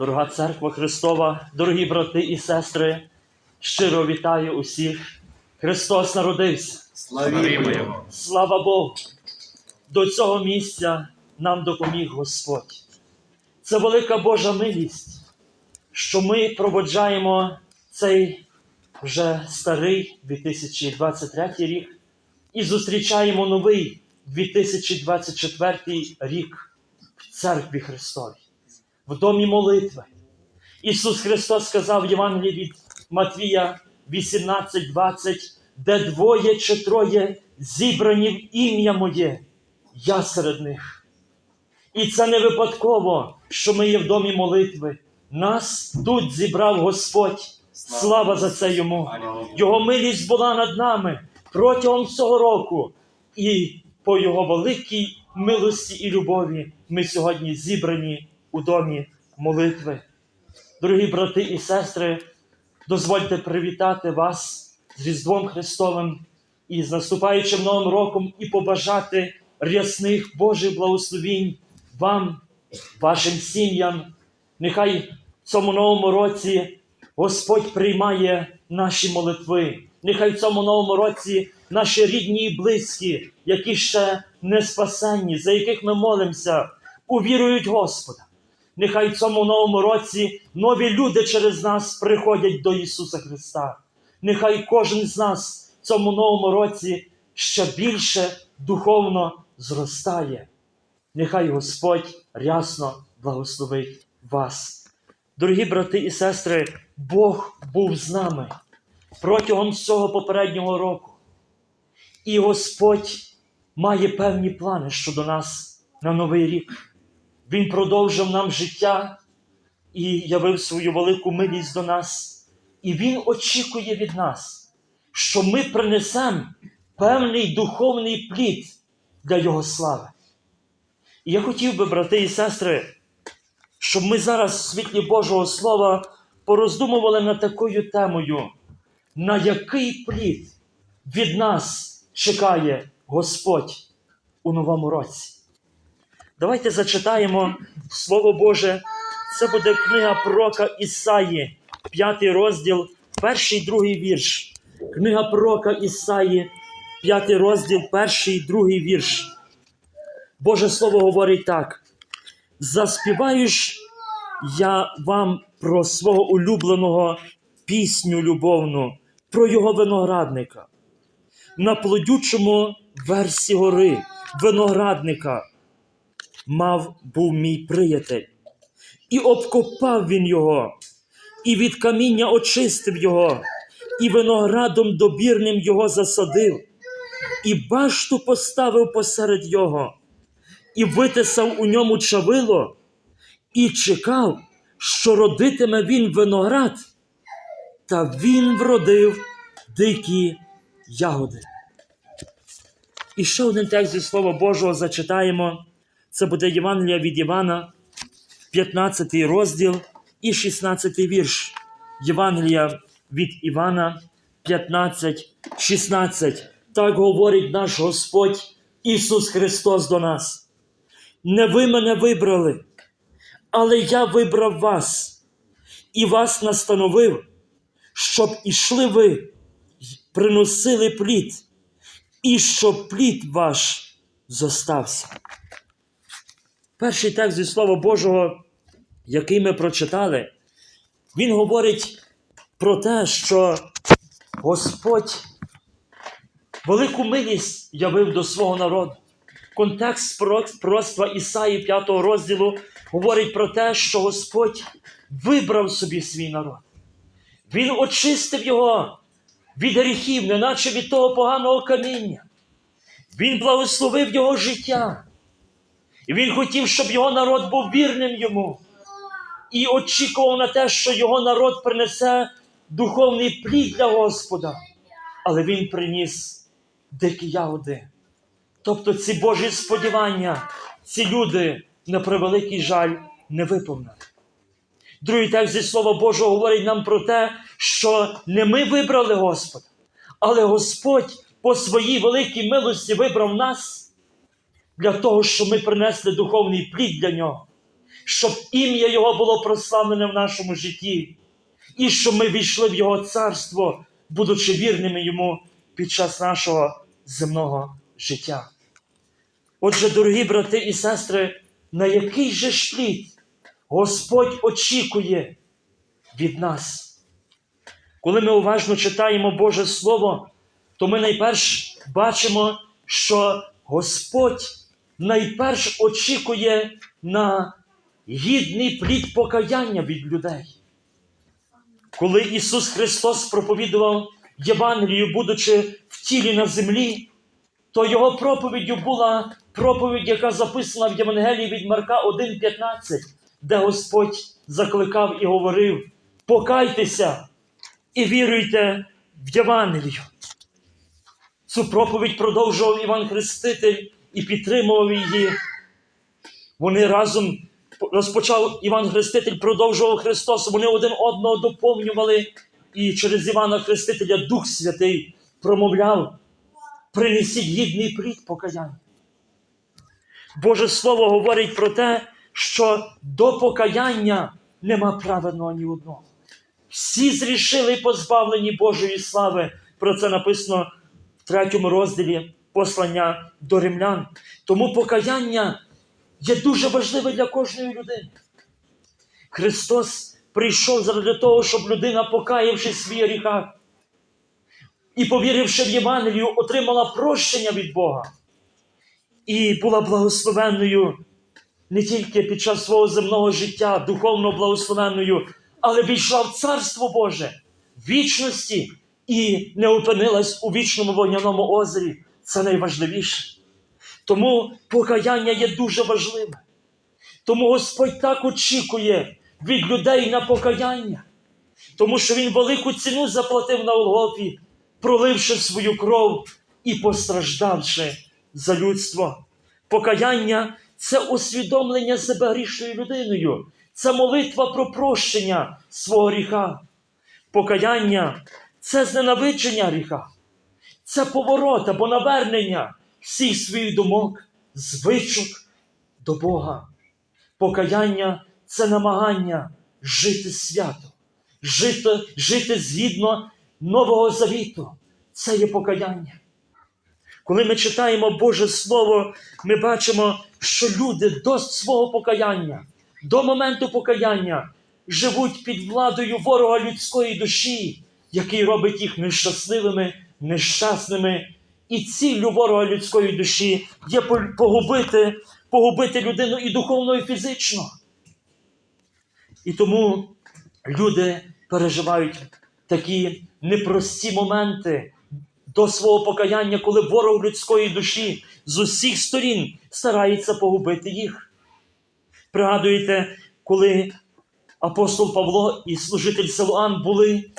Дорога церква Христова, дорогі брати і сестри, щиро вітаю усіх. Христос народився. Славімо Його! Слава Богу! До цього місця нам допоміг Господь. Це велика Божа милість, що ми проводжаємо цей вже старий 2023 рік і зустрічаємо новий 2024 рік в церкві Христовій, в домі молитви. Ісус Христос сказав в Євангелії від Матвія 18:20, де двоє чи троє зібрані в ім'я моє, я серед них. І це не випадково, що ми є в домі молитви. Нас тут зібрав Господь. Слава за це йому. Його милість була над нами протягом цього року. І по Його великій милості і любові ми сьогодні зібрані у домі молитви. Дорогі брати і сестри, дозвольте привітати вас з Різдвом Христовим і з наступаючим Новим роком і побажати рясних Божих благословінь вам, вашим сім'ям. Нехай в цьому новому році Господь приймає наші молитви. Нехай в цьому новому році наші рідні і близькі, які ще не спасенні, за яких ми молимося, увірують Господа. Нехай в цьому новому році нові люди через нас приходять до Ісуса Христа. Нехай кожен з нас в цьому новому році ще більше духовно зростає. Нехай Господь рясно благословить вас. Дорогі брати і сестри, Бог був з нами протягом всього попереднього року. І Господь має певні плани щодо нас на новий рік. Він продовжив нам життя і явив свою велику милість до нас. І Він очікує від нас, що ми принесемо певний духовний плід для Його слави. І я хотів би, брати і сестри, щоб ми зараз в світлі Божого Слова пороздумували над такою темою, на який плід від нас чекає Господь у новому році. Давайте зачитаємо Слово Боже. Це буде книга пророка Ісаї, п'ятий розділ, перший другий вірш. Книга пророка Ісаї, п'ятий розділ, перший другий вірш. Боже Слово говорить так: заспіваєш я вам про свого улюбленого пісню любовну, про його виноградника. На плодючому версі гори виноградника мав був мій приятель, і обкопав він його, і від каміння очистив його, і виноградом добірним його засадив, і башту поставив посеред його, і витисав у ньому чавило, і чекав, що родитиме він виноград, та він вродив дикі ягоди. І ще один текст зі Слова Божого зачитаємо. Це буде Євангелія від Івана, 15 розділ і 16 вірш. Євангелія від Івана 15, 16. Так говорить наш Господь Ісус Христос до нас. Не ви мене вибрали, але я вибрав вас і вас настановив, щоб ішли ви, приносили плід, і щоб плід ваш зостався. Перший текст зі Слова Божого, який ми прочитали, він говорить про те, що Господь велику милість явив до свого народу. Контекст пророцтва Ісаї 5 розділу говорить про те, що Господь вибрав собі свій народ. Він очистив його від гріхів, неначе від того поганого каміння. Він благословив його життя. Він хотів, щоб його народ був вірним йому. І очікував на те, що його народ принесе духовний плід для Господа. Але він приніс дикі ягоди. Тобто ці Божі сподівання, ці люди, на превеликий жаль, не виповнили. Другий текст зі Слова Божого говорить нам про те, що не ми вибрали Господа, але Господь по своїй великій милості вибрав нас для того, щоб ми принесли духовний плід для нього. щоб ім'я Його було прославлене в нашому житті, і щоб ми війшли в Його царство, будучи вірними Йому під час нашого земного життя. Отже, дорогі брати і сестри, на який же ж плід Господь очікує від нас? Коли ми уважно читаємо Боже Слово, то ми найперш бачимо, що Господь найперш очікує на гідний плід покаяння від людей. Коли Ісус Христос проповідував Євангелію, будучи в тілі на землі, то Його проповіддю була проповідь, яка записана в Євангелії від Марка 1,15, де Господь закликав і говорив: покайтеся і віруйте в Євангелію. Цю проповідь продовжував Іван Хреститель і підтримував її. Вони разом розпочав Іван Хреститель, продовжував Христос. Вони один одного доповнювали, і через Івана Хрестителя Дух Святий промовляв: принесіть гідний плід покаяння. Боже Слово говорить про те, що до покаяння нема праведного ні одного. Всі зрішили позбавлені Божої слави. Про це написано в третьому розділі послання до римлян. Тому покаяння є дуже важливе для кожної людини. Христос прийшов заради того, щоб людина, покаявши свої гріхах і повіривши в Євангелію, отримала прощення від Бога і була благословенною не тільки під час свого земного життя, духовно благословенною, але війшла в Царство Боже вічності і не опинилась у вічному вогняному озері. Це найважливіше. Тому покаяння є дуже важливе. Тому Господь так очікує від людей на покаяння, тому що Він велику ціну заплатив на Голгофі, проливши свою кров і постраждавши за людство. Покаяння це усвідомлення себе грішною людиною, це молитва про прощення свого гріха. Покаяння це зненавидження гріха, це поворот або навернення всіх своїх думок, звичок до Бога. Покаяння це намагання жити свято, жити, жити згідно Нового Завіту. Це є покаяння. Коли ми читаємо Боже Слово, ми бачимо, що люди до свого покаяння, до моменту покаяння живуть під владою ворога людської душі, який робить їх нещасливими, нещасними. І ціллю ворога людської душі є погубити, погубити людину і духовно, і фізично. І тому люди переживають такі непрості моменти до свого покаяння, коли ворог людської душі з усіх сторін старається погубити їх. Пригадуєте, коли апостол Павло і служитель Силуан були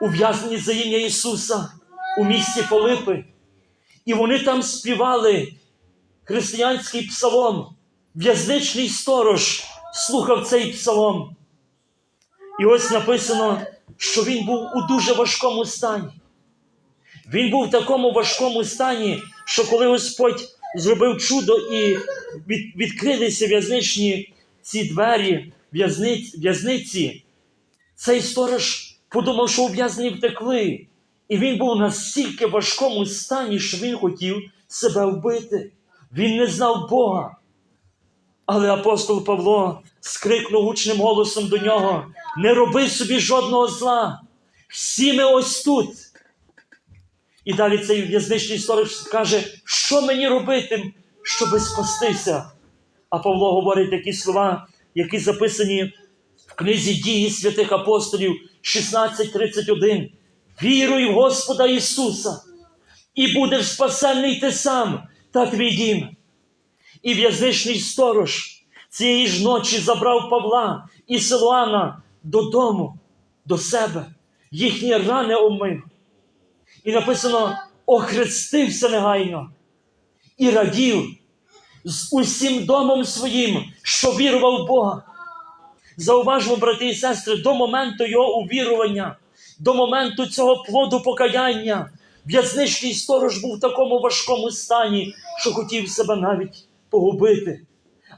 ув'язнені за ім'я Ісуса у місті Филипи, і вони там співали християнський псалом, в'язничний сторож слухав цей псалом. І ось написано, що він був у дуже важкому стані. Він був в такому важкому стані, що коли Господь зробив чудо і від, відкрилися в'язничні ці двері в'язниці, цей сторож подумав, що ув'язнені втекли. І він був настільки важкому стані, що він хотів себе вбити. Він не знав Бога. Але апостол Павло скрикнув гучним голосом до нього: не роби собі жодного зла. Всі ми ось тут. І далі цей в'язничний сторож каже, що мені робити, щоби спастися. А Павло говорить такі слова, які записані в книзі дії святих апостолів 16:31. Віруй в Господа Ісуса, і будеш спасенний ти сам та твій дім. І в'язничний сторож цієї ж ночі забрав Павла і Силуана додому, до себе, їхні рани омив. І написано: охрестився негайно і радів з усім домом своїм, що вірував в Бога. Зауважмо, брати і сестри, до моменту його увірування, до моменту цього плоду покаяння, в'язничний сторож був в такому важкому стані, що хотів себе навіть погубити.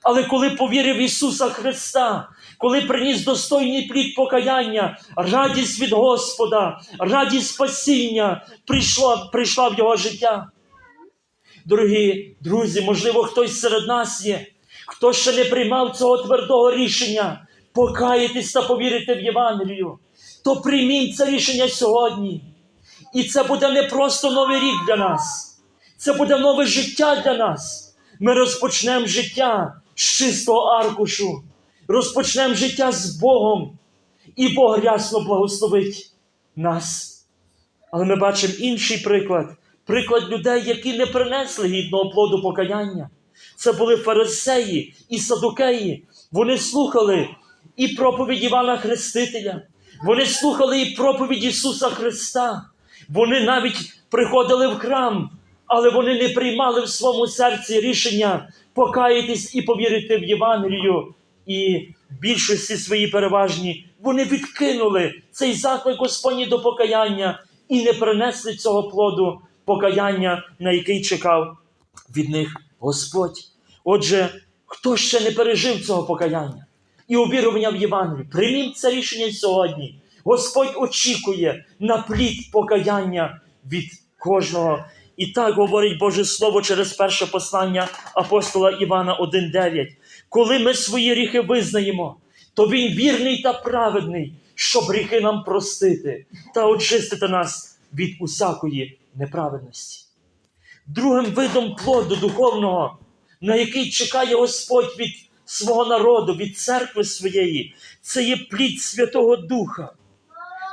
Але коли повірив Ісуса Христа, коли приніс достойний плід покаяння, радість від Господа, радість спасіння прийшла, прийшла в його життя. Дорогі друзі, можливо, хтось серед нас є, хто ще не приймав цього твердого рішення покаятись та повірити в Євангелію, то прийміть це рішення сьогодні. І це буде не просто новий рік для нас, це буде нове життя для нас. Ми розпочнемо життя з чистого аркушу, розпочнемо життя з Богом, і Бог рясно благословить нас. Але ми бачимо інший приклад приклад людей, які не принесли гідного плоду покаяння. Це були фарисеї і садукеї. Вони слухали і проповідь Івана Хрестителя, вони слухали і проповідь Ісуса Христа. Вони навіть приходили в храм, але вони не приймали в своєму серці рішення покаятись і повірити в Євангелію. І в більшості свої переважні вони відкинули цей заклик Господній до покаяння і не принесли цього плоду покаяння, на який чекав від них Господь. Отже, хто ще не пережив цього покаяння і увірування в Євангелію, прийміть це рішення сьогодні. Господь очікує на плід покаяння від кожного. І так говорить Боже Слово через перше послання апостола Івана 1,9. Коли ми свої гріхи визнаємо, то Він вірний та праведний, щоб гріхи нам простити та очистити нас від усякої неправедності. Другим видом плоду духовного, на який чекає Господь від свого народу, від церкви своєї, це є плід Святого Духа.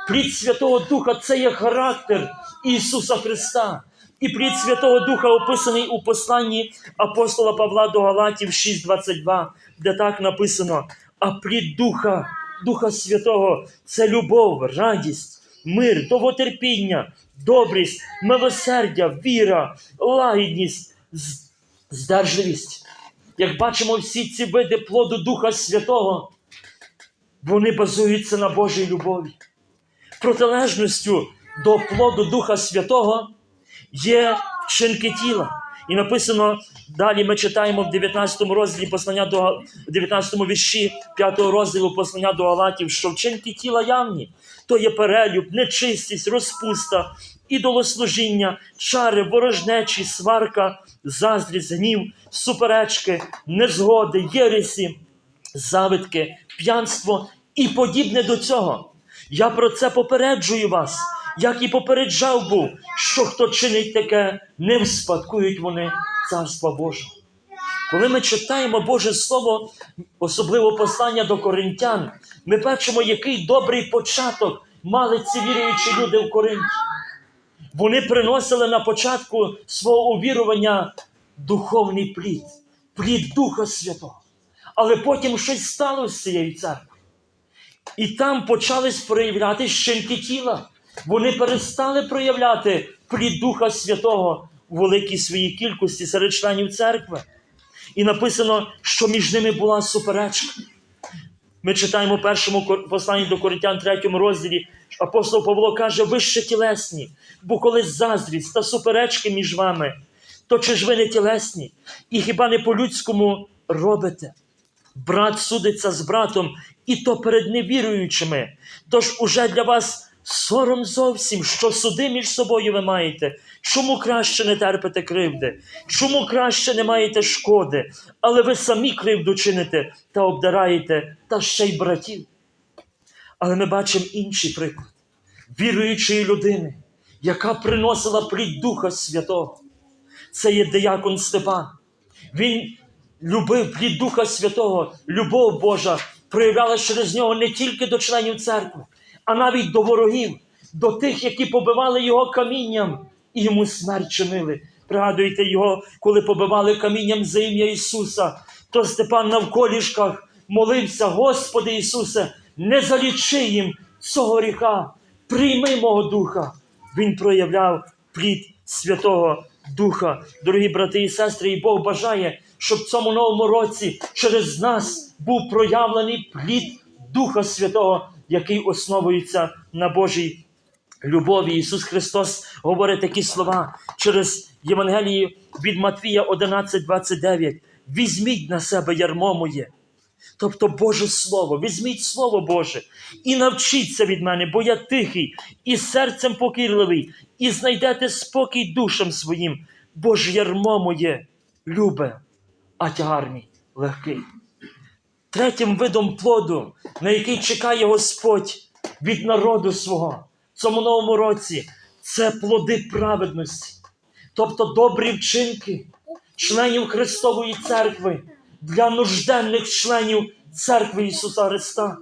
Плід Святого Духа це є характер Ісуса Христа. І плід Святого Духа описаний у посланні апостола Павла до Галатів 6:22, де так написано: а плід Духа, Духа Святого це любов, радість, мир, довготерпіння, добрість, милосердя, віра, лагідність, здержливість. Як бачимо, всі ці види плоду Духа Святого, вони базуються на Божій любові. Протилежністю до плоду Духа Святого є вчинки тіла. І написано далі. Ми читаємо в 19 розділі послання до Га- в 19 вірші 5 розділу послання до Галатів, що вчинки тіла явні, то є перелюб, нечистість, розпуста, ідолослужіння, чари, ворожнечі, сварка, заздрість, гнів, суперечки, незгоди, єресі, завитки, п'янство і подібне до цього. Я про це попереджую вас, як і попереджав був, що хто чинить таке, не вспадкують вони Царства Божого. Коли ми читаємо Боже Слово, особливо послання до коринтян, ми бачимо, який добрий початок мали ці віруючі люди в Коринті. Вони приносили на початку свого увірування духовний плід, плід Духа Святого. Але потім щось сталося з цією церквою. І там почались проявляти щинки тіла. Вони перестали проявляти плід Духа Святого у великій своїй кількості серед членів церкви. І написано, що між ними була суперечка. Ми читаємо в першому посланні до Коринтян, третьому розділі. Апостол Павло каже: ви ще тілесні, бо коли заздрість та суперечки між вами, то чи ж ви не тілесні? І хіба не по-людському робите? Брат судиться з братом, і то перед невіруючими. Тож уже для вас сором зовсім, що суди між собою ви маєте. Чому краще не терпите кривди? Чому краще не маєте шкоди? Але ви самі кривду чините та обдираєте, та ще й братів. Але ми бачимо інший приклад віруючої людини, яка приносила плід Духа Святого. Це є диякон Степан. Він любив плід Духа Святого, любов Божа проявляла через нього не тільки до членів церкви, а навіть до ворогів, до тих, які побивали його камінням і йому смерть чинили. Пригадуєте його, коли побивали камінням за ім'я Ісуса, то Степан на вколішках молився, Господи Ісусе, не залічи їм цього гріха, прийми мого духа. Він проявляв плід Святого Духа. Дорогі брати і сестри, і Бог бажає, щоб в цьому новому році через нас був проявлений плід Духа Святого, який основується на Божій любові. Ісус Христос говорить такі слова через Євангелії від Матвія 11:29. візьміть на себе ярмо моє. Тобто Боже Слово, візьміть Слово Боже і навчіться від мене, бо я тихий і серцем покірливий, і знайдете спокій душам своїм, бо ж ярмо моє любе, а тягар мій легкий. Третім видом плоду, на який чекає Господь від народу свого в цьому новому році, це плоди праведності, тобто добрі вчинки членів Христової церкви для нужденних членів церкви Ісуса Христа.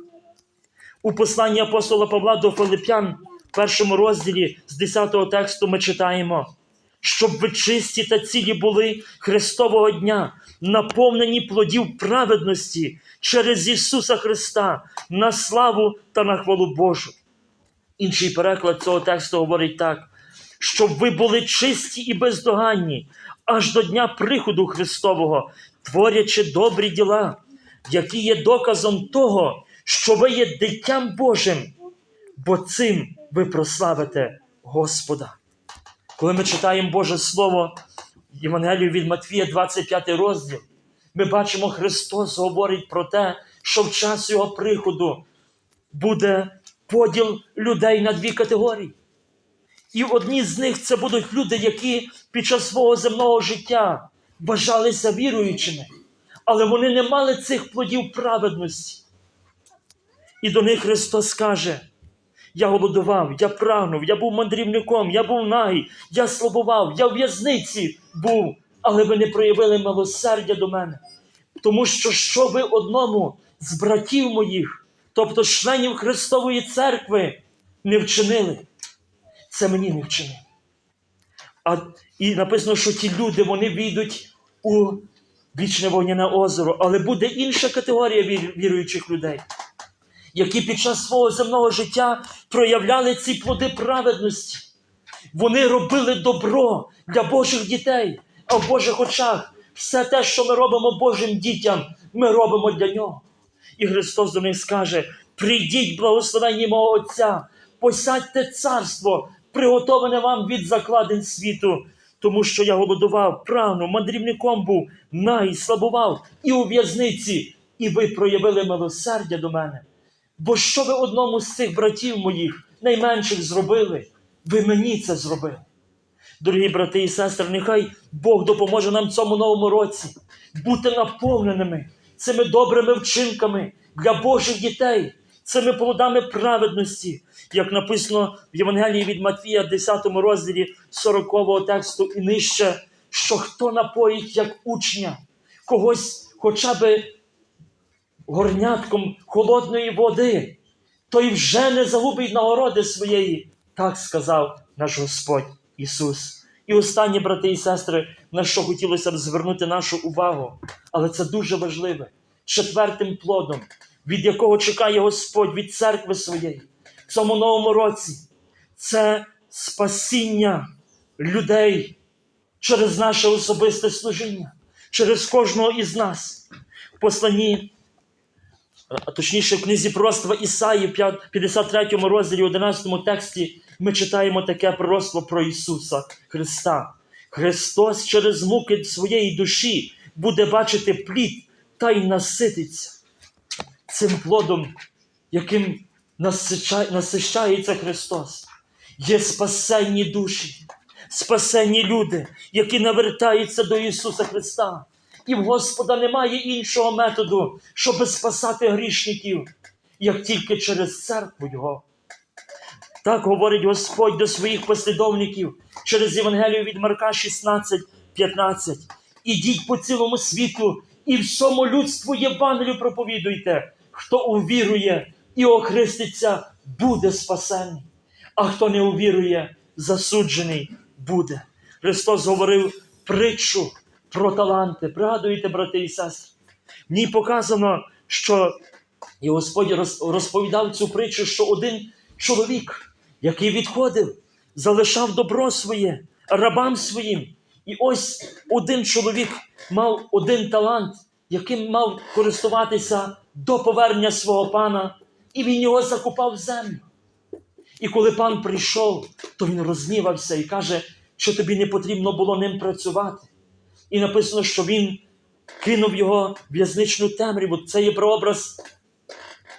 У посланні апостола Павла до Филип'ян, в першому розділі з 10 тексту ми читаємо, щоб ви чисті та цілі були Христового дня, наповнені плодів праведності через Ісуса Христа на славу та на хвалу Божу. Інший переклад цього тексту говорить так: щоб ви були чисті і бездоганні аж до дня приходу Христового, творячи добрі діла, які є доказом того, що ви є дитям Божим, бо цим ви прославите Господа. Коли ми читаємо Боже Слово, Євангелію від Матвія, 25 розділ, ми бачимо, Христос говорить про те, що в час Його приходу буде поділ людей на дві категорії. І одні з них це будуть люди, які під час свого земного життя вважалися віруючими, але вони не мали цих плодів праведності. І до них Христос каже: Я голодував, я прагнув, я був мандрівником, я був нагий, я слабував, я в в'язниці був, але ви не проявили милосердя до мене. Тому що що ви одному з братів моїх, тобто членів Христової церкви, не вчинили, це мені не вчинили. А, і написано, що ті люди вони війдуть у вічне вогняне озеро, але буде інша категорія віруючих людей, які під час свого земного життя проявляли ці плоди праведності. Вони робили добро для Божих дітей, а в Божих очах все те, що ми робимо Божим дітям, ми робимо для нього. І Христос до них скаже: прийдіть, благословенні мого Отця, посядьте царство, приготоване вам від закладин світу, тому що я голодував, прагнув, мандрівником був, нагий, слабував і у в'язниці, і ви проявили милосердя до мене. Бо що ви одному з цих братів моїх, найменших, зробили? Ви мені це зробили. Дорогі брати і сестри, нехай Бог допоможе нам в цьому новому році бути наповненими цими добрими вчинками для Божих дітей, цими плодами праведності, як написано в Євангелії від Матвія, 10 розділі 40 тексту і нижче, що хто напоїть як учня, когось хоча би горнятком холодної води, той вже не загубить нагороди своєї. Так сказав наш Господь Ісус. І останні брати і сестри, на що хотілося б звернути нашу увагу, але це дуже важливе. Четвертим плодом, від якого чекає Господь від церкви своєї в цьому новому році, це спасіння людей через наше особисте служіння, через кожного із нас. В посланні а точніше в книзі пророцтва Ісаї, в 53 розділі, 11 тексті, ми читаємо таке пророцтво про Ісуса Христа. Христос через муки своєї душі буде бачити плід та й насититься цим плодом, яким насищається Христос. Є спасенні душі, спасенні люди, які навертаються до Ісуса Христа. І в Господа немає іншого методу, щоб спасати грішників, як тільки через церкву Його. Так говорить Господь до своїх послідовників через Євангелію від Марка 16, 15. Ідіть по цілому світу і всьому людству Євангелію проповідуйте. Хто увірує і охреститься, буде спасений, а хто не увірує, засуджений буде. Христос говорив притчу про таланти. Пригадуєте, брати і сестри? Ній показано, що і Господь розповідав цю притчу, що один чоловік, який відходив, залишав добро своє рабам своїм. І ось один чоловік мав один талант, яким мав користуватися до повернення свого пана, і він його закупав в землю. І коли пан прийшов, то він рознівався і каже, що тобі не потрібно було ним працювати. І написано, що він кинув його в'язничну темряву. Це є прообраз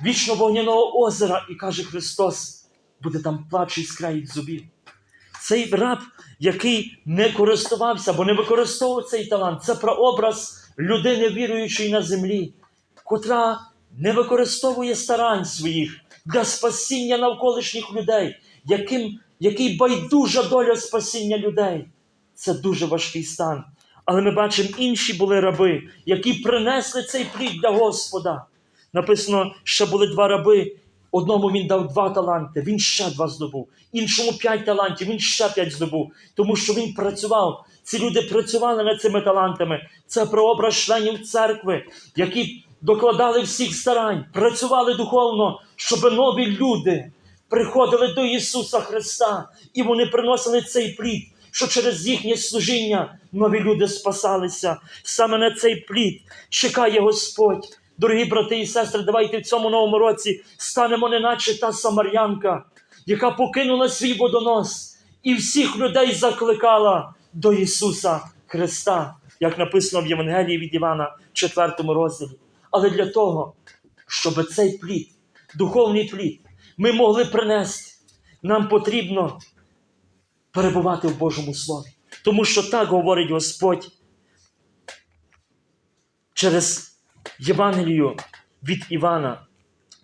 вічно вогняного озера, і каже Христос, буде там плач і скраїть зубів. Цей раб, який не користувався, бо не використовував цей талант, це прообраз людини, віруючої на землі, котра не використовує старань своїх для спасіння навколишніх людей, яким, який байдужа доля спасіння людей. Це дуже важкий стан. Але ми бачимо, інші були раби, які принесли цей плід для Господа. Написано, що були два раби. Одному він дав два таланти, він ще два здобув, іншому п'ять талантів, він ще п'ять здобув, тому що він працював. Ці люди працювали над цими талантами. Це прообраз членів церкви, які докладали всіх старань, працювали духовно, щоб нові люди приходили до Ісуса Христа, і вони приносили цей плід, що через їхнє служіння нові люди спасалися. Саме на цей плід чекає Господь. Дорогі брати і сестри, давайте в цьому новому році станемо неначе та самарянка, яка покинула свій водонос і всіх людей закликала до Ісуса Христа, як написано в Євангелії від Івана, 4 розділі. Але для того, щоб цей плід, духовний плід, ми могли принести, нам потрібно перебувати в Божому Слові. Тому що так говорить Господь через Євангелію від Івана,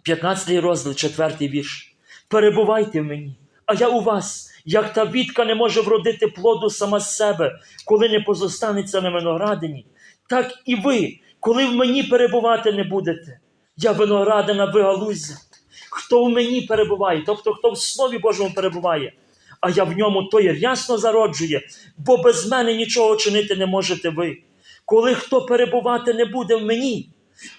15 розділ, 4 вірш. Перебувайте в мені, а я у вас, як та вітка не може вродити плоду сама з себе, коли не позостанеться на виноградині, так і ви, коли в мені перебувати не будете. Я виноградина, ви галузя. Хто в мені перебуває, тобто хто в Слові Божому перебуває, а я в ньому, той рясно зароджує, бо без мене нічого чинити не можете ви. Коли хто перебувати не буде в мені,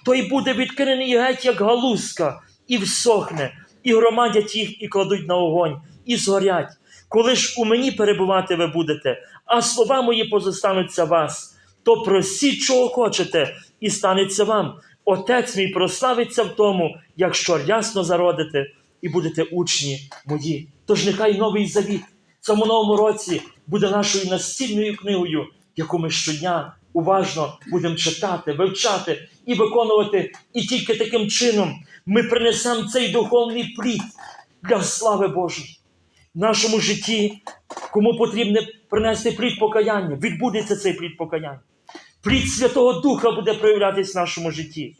той буде відкинений геть, як галузка, і всохне, і громадять їх, і кладуть на огонь, і згорять. Коли ж у мені перебувати ви будете, а слова мої позостануться вас, то просіть, чого хочете, і станеться вам. Отець мій прославиться в тому, якщо рясно зародите і будете учні мої. Тож нехай новий завіт в цьому новому році буде нашою настільною книгою, яку ми щодня уважно будемо читати, вивчати і виконувати. І тільки таким чином ми принесемо цей духовний плід для слави Божої. В нашому житті, кому потрібно принести плід покаяння, відбудеться цей плід покаяння. Плід Святого Духа буде проявлятися в нашому житті.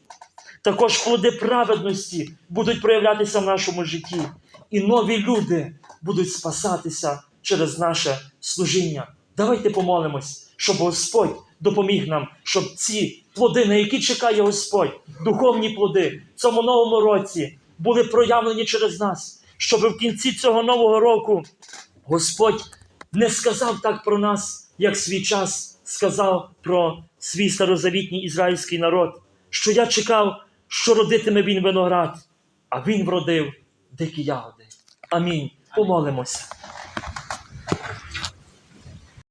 Також плоди праведності будуть проявлятися в нашому житті. І нові люди будуть спасатися через наше служіння. Давайте помолимось, щоб Господь допоміг нам, щоб ці плоди, на які чекає Господь, духовні плоди в цьому новому році були проявлені через нас, щоб в кінці цього нового року Господь не сказав так про нас, як свій час сказав про свій старозавітній ізраїльський народ, що я чекав, що родитиме він виноград, а він вродив дикі ягоди. Амінь. Помолимося.